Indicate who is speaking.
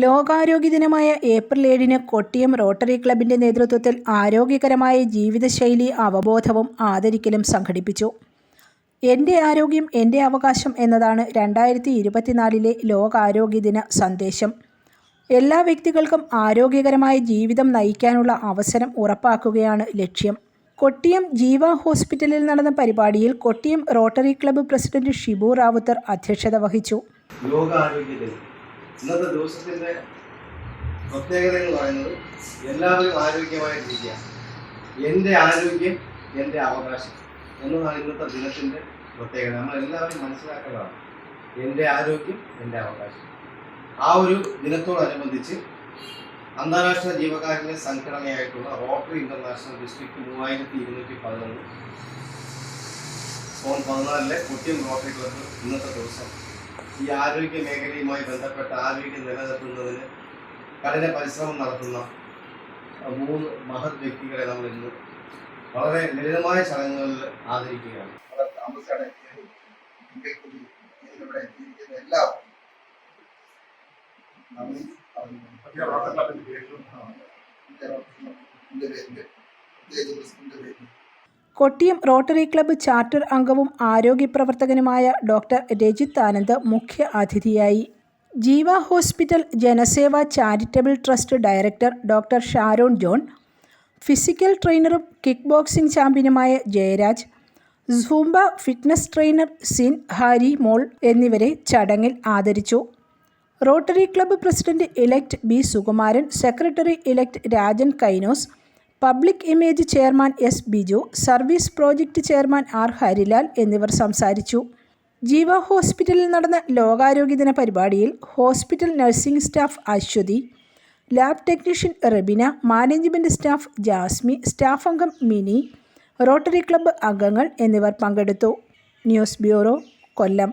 Speaker 1: ലോകാരോഗ്യ ദിനമായ ഏപ്രിൽ ഏഴിന് കൊട്ടിയം റോട്ടറി ക്ലബിന്റെ നേതൃത്വത്തിൽ ആരോഗ്യകരമായ ജീവിതശൈലി അവബോധവും ആദരിക്കലും സംഘടിപ്പിച്ചു. എന്റെ ആരോഗ്യം എന്റെ അവകാശം എന്നതാണ് രണ്ടായിരത്തി ഇരുപത്തിനാലിലെ ലോകാരോഗ്യ ദിന സന്ദേശം. എല്ലാ വ്യക്തികൾക്കും ആരോഗ്യകരമായ ജീവിതം നയിക്കാനുള്ള അവസരം ഉറപ്പാക്കുകയാണ് ലക്ഷ്യം. കൊട്ടിയം ജീവ ഹോസ്പിറ്റലിൽ നടന്ന പരിപാടിയിൽ Kottiyam Rotary club president Shibu Ravuthar അധ്യക്ഷത വഹിച്ചു.
Speaker 2: ലോകാരോഗ്യ ഇന്നത്തെ ദിവസത്തിന്റെ പ്രത്യേകത എന്ന് പറയുന്നത് എല്ലാവരും ആരോഗ്യമായിട്ടിരിക്കുക എന്റെ ആരോഗ്യം എന്റെ അവകാശം എന്നതാണ് ഇന്നത്തെ ദിനത്തിന്റെ പ്രത്യേകത. നമ്മൾ എല്ലാവരും മനസ്സിലാക്കേണ്ടതാണ് എന്റെ ആരോഗ്യം എന്റെ അവകാശം. ആ ഒരു ദിനത്തോടനുബന്ധിച്ച് അന്താരാഷ്ട്ര ജീവകാരുണ്യ സംഘടനയായിട്ടുള്ള റോട്ടറി ഇന്റർനാഷണൽ ഡിസ്ട്രിക്ട് മൂവായിരത്തി ഇരുന്നൂറ്റി പതിനൊന്ന് സോൺ പതിനാലിലെ കൊട്ടിയം റോട്ടറി ക്ലബ്ബ് ഇന്നത്തെ ദിവസം ഈ ആരോഗ്യ മേഖലയുമായി ബന്ധപ്പെട്ട ആരോഗ്യം നിലനിർത്തുന്നതിന് കഠിന പരിശ്രമം നടത്തുന്ന മൂന്ന് മഹത് വ്യക്തികളെ നമ്മൾ ഇന്ന് വളരെ ലളിതമായ ചടങ്ങുകളിൽ ആദരിക്കുകയാണ്
Speaker 3: എല്ലാവർക്കും
Speaker 1: കൊട്ടിയം റോട്ടറി ക്ലബ്ബ് ചാർട്ടർ അംഗവും ആരോഗ്യ പ്രവർത്തകനുമായ ഡോക്ടർ രജിത് ആനന്ദ് മുഖ്യ അതിഥിയായി. Jeeva hospital Janaseva charitable trust director doctor Sharon John physical ട്രെയിനറും kick boxing ചാമ്പ്യനുമായ Jayaraj Zumba fitness trainer sin Harry മോൾ എന്നിവരെ ചടങ്ങിൽ ആദരിച്ചു. Rotary club president elect B Sukumaran secretary elect Rajan കൈനോസ് public image chairman S Biju service project chairman R Harilal എന്നിവർ സംസാരിച്ചു. ജീവ ഹോസ്പിറ്റലിൽ നടന്ന ലോകാരോഗ്യദിന പരിപാടിയിൽ hospital nursing staff Aswathy lab technician Rebina management staff Jasmi staff അംഗം മിനി റോട്ടറി ക്ലബ്ബ് അംഗങ്ങൾ എന്നിവർ പങ്കെടുത്തു. News bureau Kollam.